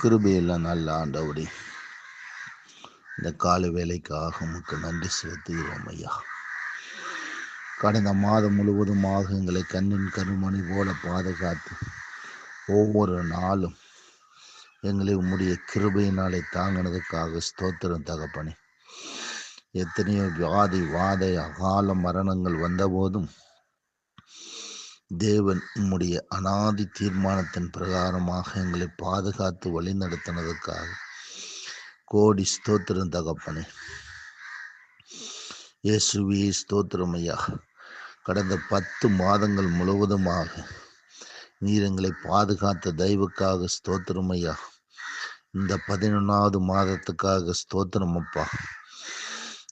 கிருபையுள்ள நல்ல ஆண்டவடி இந்த கால வேலைக்காக உமக்கு நன்றி செலுத்துகிறோம் ஐயா. கடந்த மாதம் முழுவதுமாக எங்களை கண்ணின் கருமணி போல பாதுகாத்து ஒவ்வொரு நாளும் எங்களை உம்முடைய கிருபையினாலே தாங்கினதுக்காக ஸ்தோத்திரம் தகப்பனே. எத்தனையோ வியாதி வாதை அகால மரணங்கள் வந்தபோதும் தேவன் உம்முடைய அனாதி தீர்மானத்தின் பிரகாரமாக எங்களை பாதுகாத்து வழிநடத்தினதுக்காக கோடி ஸ்தோத்திரம் தகப்பனே. இயேசுவே ஸ்தோத்திரம் ஐயா. கடந்த பத்து மாதங்கள் முழுவதுமாக நீர் எங்களை பாதுகாத்த தெய்வுக்காக ஸ்தோத்திரம் ஐயா. இந்த பதினொன்றாவது மாதத்துக்காக ஸ்தோத்திரம் அப்பா.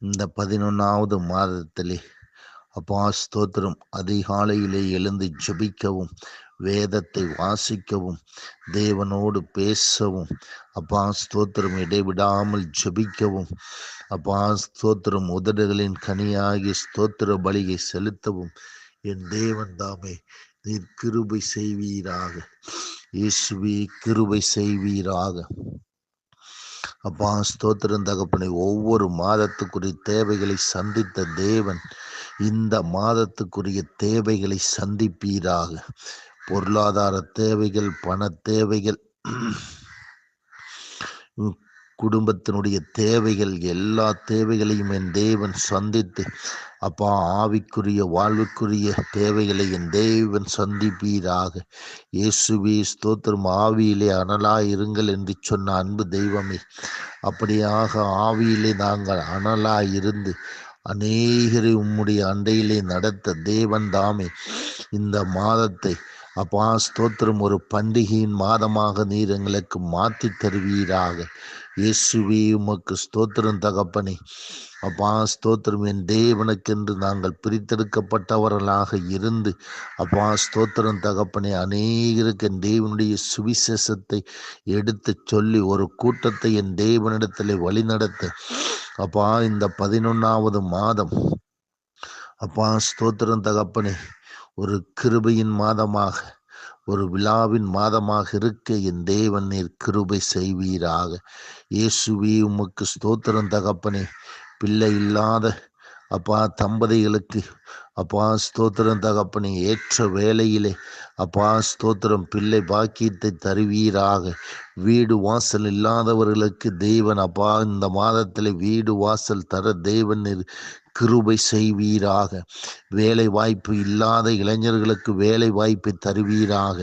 இந்த பதினொன்றாவது மாதத்திலே அப்பா ஸ்தோத்திரம். அதிகாலையிலே எழுந்து ஜெபிக்கவும் வேதத்தை வாசிக்கவும் தேவனோடு பேசவும். அப்பா ஸ்தோத்திரம் இடைவிடாமல் ஜெபிக்கவும். அப்பா ஸ்தோத்திரம் உதடுகளின் கனியாகி ஸ்தோத்திர பலியை செலுத்தவும். என் தேவன் தாமே நீர் கிருபை செய்வீராக. இயேசுவி கிருபை செய்வீராக. அப்பா ஸ்தோத்திரம் தகப்பனை ஒவ்வொரு மாதத்துக்குரிய தேவைகளை சந்தித்த தேவன் இந்த மாதத்துக்குரிய தேவைகளை சந்திப்பீராக. பொருளாதார தேவைகள் பண தேவைகள் குடும்பத்தினுடைய தேவைகள் எல்லா தேவைகளையும் என் தேவன் சந்தித்து அப்பா ஆவிக்குரிய வாழ்வுக்குரிய தேவைகளை என் தேவன் சந்திப்பீராக. இயேசுவி ஸ்தோத்திரம். ஆவியிலே அனலாய் இருங்கள் என்று சொன்ன அன்பு தெய்வமே. அப்படியாக ஆவியிலே நாங்கள் அனலாய் இருந்து அநேகரை உம்முடைய அண்டையிலே நடத்த தேவன் தாமே. இந்த மாதத்தை அப்பா ஸ்தோத்திரம் ஒரு பண்டிகையின் மாதமாக நீர் எங்களுக்கு மாற்றி தருவீராக. இயேசுவே உமக்கு ஸ்தோத்திரம் தகப்பனே. அப்பா ஸ்தோத்திரம் என் தேவனுக்கென்று நாங்கள் பிரித்தெடுக்கப்பட்டவர்களாக இருந்து அப்பா ஸ்தோத்திரம் தகப்பனே அநேகருக்கு என் தேவனுடைய சுவிசேஷத்தை எடுத்து சொல்லி ஒரு கூட்டத்தை என் தேவனிடத்தில் வழிநடத்த அப்பா இந்த பதினொன்றாவது மாதம். அப்பா ஸ்தோத்திரம் தகப்பனே ஒரு கிருபையின் மாதமாக ஒரு விழாவின் மாதமாக இருக்க என் தேவன் நீர் கிருபை செய்வீராக. இயேசுவே உமக்கு ஸ்தோத்திரம் தகப்பனே பிள்ளை இல்லாத அப்பா தம்பதிகளுக்கு அப்பா ஸ்தோத்திரம் தகப்பனை ஏற்ற வேலையிலே அப்பா ஸ்தோத்திரம் பிள்ளை பாக்கியத்தை தருவீராக. வீடு வாசல் இல்லாதவர்களுக்கு தேவன் அப்பா இந்த மாதத்தில் வீடு வாசல் தர தேவன் கிருபை செய்வீராக. வேலை வாய்ப்பு இல்லாத இளைஞர்களுக்கு வேலை வாய்ப்பை தருவீராக.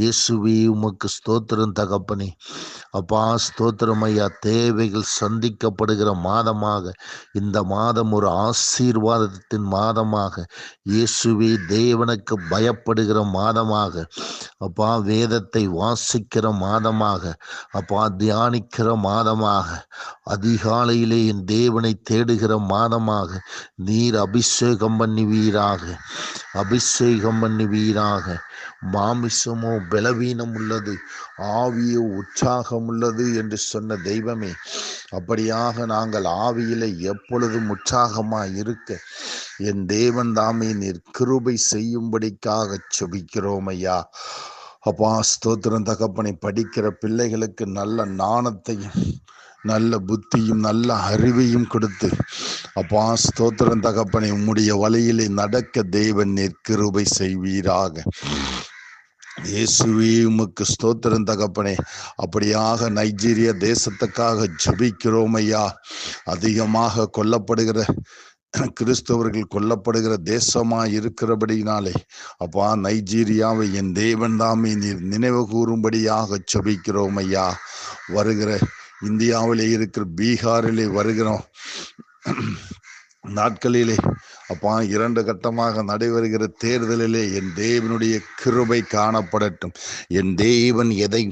இயேசுவே உமக்கு ஸ்தோத்திரம் தகப்பனே. அப்பா ஸ்தோத்திரம் ஐயா. தேவைகள் சந்திக்கப்படுகிற மாதமாக இந்த மாதம் ஒரு ஆசீர்வாதத்தின் மாதமாக இயேசுவே தேவனுக்கு பயப்படுகிற மாதமாக அப்பா வேதத்தை வாசிக்கிற மாதமாக அப்பா தியானிக்கிற மாதமாக அதிகாலையிலே என் தேவனை தேடுகிற மாதமாக நீர் அபிஷேகம் பண்ணுவீராக. அபிஷேகம் பண்ணுவீராக மாமிசமோ பலவீனம் உள்ளது. ஆவியோ உற்சாகம் உள்ளது என்று சொன்ன தெய்வமே அப்படியாக நாங்கள் ஆவியில எப்பொழுதும் உற்சாகமாக இருக்க என் தேவன் தாமே நீர் கிருபை செய்யும்படிக்காக செபிக்கிறோம் ஐயா. அப்பா ஸ்தோத்திரம் தகப்பனை படிக்கிற பிள்ளைகளுக்கு நல்ல நாணத்தையும் நல்ல புத்தியும் நல்ல அறிவையும் கொடுத்து. அப்பா ஸ்தோத்திரம் தகப்பனை உம்முடைய வலையிலே நடக்க தேவன் நெற்கிருபை செய்வீராக. இயேசுவே உமக்கு ஸ்தோத்திரம் தகப்பனே அப்படியாக நைஜீரியா தேசத்துக்காக ஜபிக்கிறோம் ஐயா. அதிகமாக கொல்லப்படுகிற கிறிஸ்தவர்கள் கொல்லப்படுகிற தேசமா இருக்கிறபடினாலே அப்பா நைஜீரியாவை என் தேவன் தாமே நீர் நினைவு கூறும்படியாக ஜபிக்கிறோம் ஐயா. வருகிற இந்தியாவிலே இருக்கிற பீகாரிலே வருகிறோம் நாட்களிலே அப்பா இரண்டு கட்டமாக நடைபெறுகிற தேர்தலிலே என் தேவனுடைய கிருபை காணப்படட்டும். என் தேவன் எதை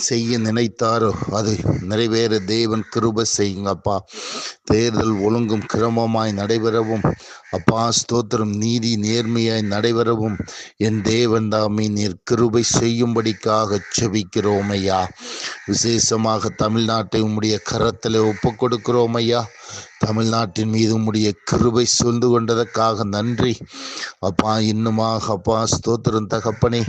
செய்ய நினைத்தாரோ அது நிறைவேற தேவன் கிருப செய்யுங்கப்பா தேர்தல் ஒழுங்கும் கிரமமாய் நடைபெறவும் அப்பா ஸ்தோத்திரம் நீதி நேர்மையாய் நடைபெறவும் என் தேவன் தாமே நீர் கிருபை செய்யும்படிக்காக செபிக்கிறோம் ஐயா. விசேஷமாக தமிழ்நாட்டை உம்முடைய கரத்தில் ஒப்பு கொடுக்கிறோம் ஐயா. தமிழ்நாட்டின் மீது உம்முடைய கிருபை சொல்ந்து கொண்டதற்காக நன்றி. அப்பா இன்னுமாக அப்பா ஸ்தோத்திரம் தகப்பனே.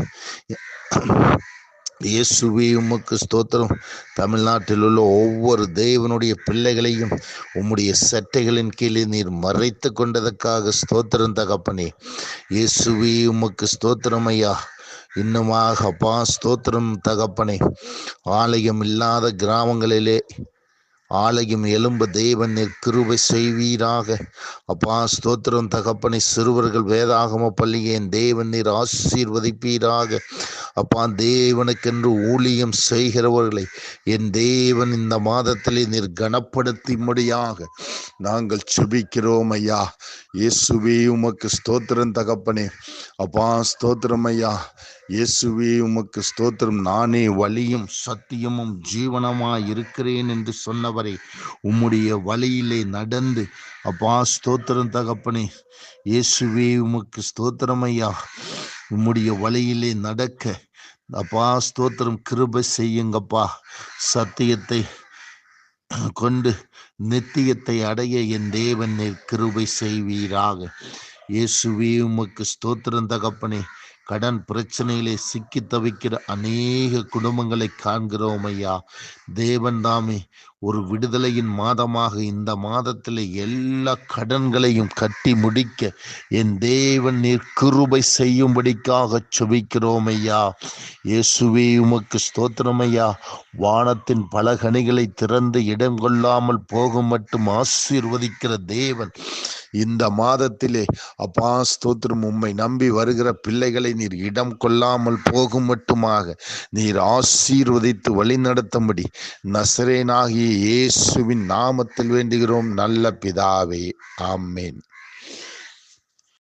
இயேசுவே உமக்கு ஸ்தோத்திரம். தமிழ்நாட்டில் உள்ள ஒவ்வொரு தேவனுடைய பிள்ளைகளையும் உம்முடைய சட்டைகளின் கீழே நீர் மறைத்து கொண்டதற்காக ஸ்தோத்திரம் தகப்பனே. இயேசுவே உமக்கு ஸ்தோத்திரம் ஐயா. இன்னுமாக அப்பா ஸ்தோத்திரம் தகப்பனே. ஆலயம் இல்லாத கிராமங்களிலே ஆலயம் எலும்பு தெய்வன் கிருபை செய்வீராக. அப்பா ஸ்தோத்திரம் தகப்பனை சிறுவர்கள் வேதாகம பள்ளியை தேவன் நீர் ஆசீர்வதிப்பீராக. அப்பா தேவனுக்கென்று ஊழியம் செய்கிறவர்களை என் தேவன் இந்த மாதத்திலே நீர் கனப்படுத்தும்படியாக நாங்கள் சுபிக்கிறோம் ஐயா. இயேசுவே உமக்கு ஸ்தோத்திரம் தகப்பனே. அப்பா ஸ்தோத்திரம் ஐயா. இயேசுவே உமக்கு ஸ்தோத்திரம். நானே வழியும் சத்தியமும் ஜீவனமாய் இருக்கிறேன் என்று சொன்னவரை உம்முடைய வழியிலே நடந்து. அப்பா ஸ்தோத்திரம் தகப்பனே. இயேசுவே உமக்கு ஸ்தோத்திரம் ஐயா. உம்முடைய வழியிலே நடக்க. அப்பா ஸ்தோத்திரம் கிருபை செய்யுங்கப்பா. சத்தியத்தை கொண்டு நித்தியத்தை அடைய என் தேவன் கிருபை செய்வீராக. இயேசுவே உமக்கு ஸ்தோத்திரம் தகப்பனே. கடன் பிரச்சனையிலே சிக்கி தவிக்கிற அநேக குடும்பங்களை காண்கிறோம் ஐயா. தேவன் தாமே ஒரு விடுதலையின் மாதமாக இந்த மாதத்தில் எல்லா கடன்களையும் கட்டி முடிக்க என் தேவன் நீர் கிருபை செய்யும்படிக்காக சுபிக்கிறோம் ஐயா. இயேசுவே உமக்கு ஸ்தோத்திரம் ஐயா. வானத்தின் பல கனிகளை திறந்து இடம் கொள்ளாமல் போகும் மட்டும் ஆசீர்வதிக்கிற தேவன் இந்த மாதத்திலே அப்பா ஸ்தோத்திரம் உம்மை நம்பி வருகிற பிள்ளைகளை நீர் இடம் கொள்ளாமல் போகும் மட்டுமாக நீர் ஆசீர்வதித்து வழிநடத்தும்படி நசரேனாகிய இயேசுவின் நாமத்தில் வேண்டுகிறோம். நல்ல பிதாவே ஆமேன்.